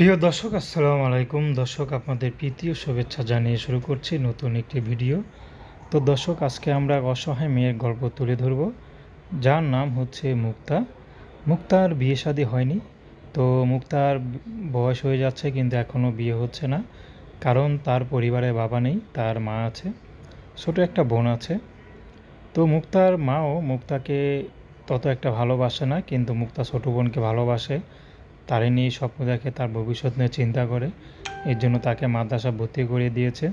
প্রিয় দর্শক, আসসালামু আলাইকুম। দর্শক, আপনাদের প্রীতি শুভেচ্ছা জানিয়ে শুরু করছি নতুন একটি ভিডিও। তো দর্শক, আজকে আমরা অসহায় মেয়ের গল্প তুলে ধরব। যার নাম হচ্ছে মুক্তা। মুক্তার বিয়ে শাদী হয়নি। তো মুক্তার বয়স হয়ে যাচ্ছে, কিন্তু এখনও বিয়ে হচ্ছে না। কারণ তার পরিবারে বাবা নেই, তার মা আছে, ছোটো একটা বোন আছে। তো মুক্তার মাও মুক্তাকে তত একটা ভালোবাসে না, কিন্তু মুক্তা ছোটো বোনকে ভালোবাসে। তারে নিয়ে স্বপ্ন দেখে, তার ভবিষ্যৎ নিয়ে চিন্তা করে। এর জন্য তাকে মাদ্রাসা ভর্তি করে দিয়েছে।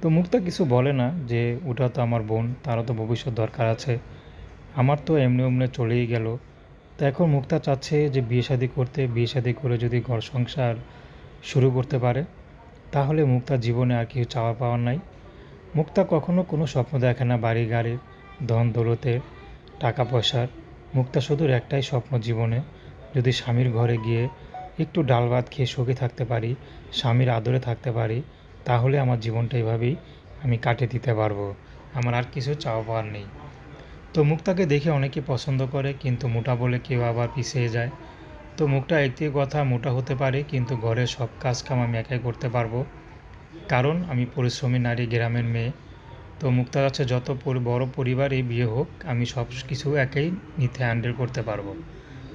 তো মুক্তা কিছু বলে না যে, ওটা তো আমার বোন, তারও তো ভবিষ্যৎ দরকার আছে। আমার তো এমনি এমনি চলেই গেল। তো এখন মুক্তা চাচ্ছে যে, বিয়ে শাদি করতে, বিয়ে শাদি করে যদি ঘর সংসার শুরু করতে পারে, তাহলে মুক্তার জীবনে আর কিছু চাওয়া পাওয়ার নাই। মুক্তা কখনো কোনো স্বপ্ন দেখে না, বাড়ি গাড়ির ধন দৌলতের টাকা পয়সার। মুক্তা শুধু একটাই স্বপ্ন জীবনে। যদি স্বামীর ঘরে গিয়ে একটু ডাল ভাত খেয়ে সুখে থাকতে পারি, স্বামীর আদরে থাকতে পারি, তাহলে আমার জীবনটা এভাবেই আমি কাটিয়ে দিতে পারব। আমার আর কিছু চাওয়া পাওয়ার নেই। তো মুক্তাকে দেখে অনেকে পছন্দ করে, কিন্তু মোটা বলে কেউ আবার পিছিয়ে যায়। তো মুখটা একটি কথা মোটা হতে পারে, কিন্তু ঘরের সব কাজ কাম আমি একাই করতে পারব। কারণ আমি পরিশ্রমী নারী, গ্রামের মেয়ে। তো মুক্তা কাছে যত বড় পরিবারই বিয়ে হোক, আমি সব কিছু একাই নিতে হ্যান্ডেল করতে পারব।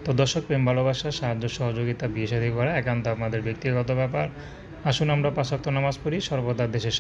তো দর্শক প্রেম, ভালোবাসা, সাহায্য, সহযোগিতা, বিয়ে শাদী করা একান্ত আমাদের ব্যক্তিগত ব্যাপার। আসুন আমরা পাশাক্ত নামাজ পড়ি, সর্বদা দেশের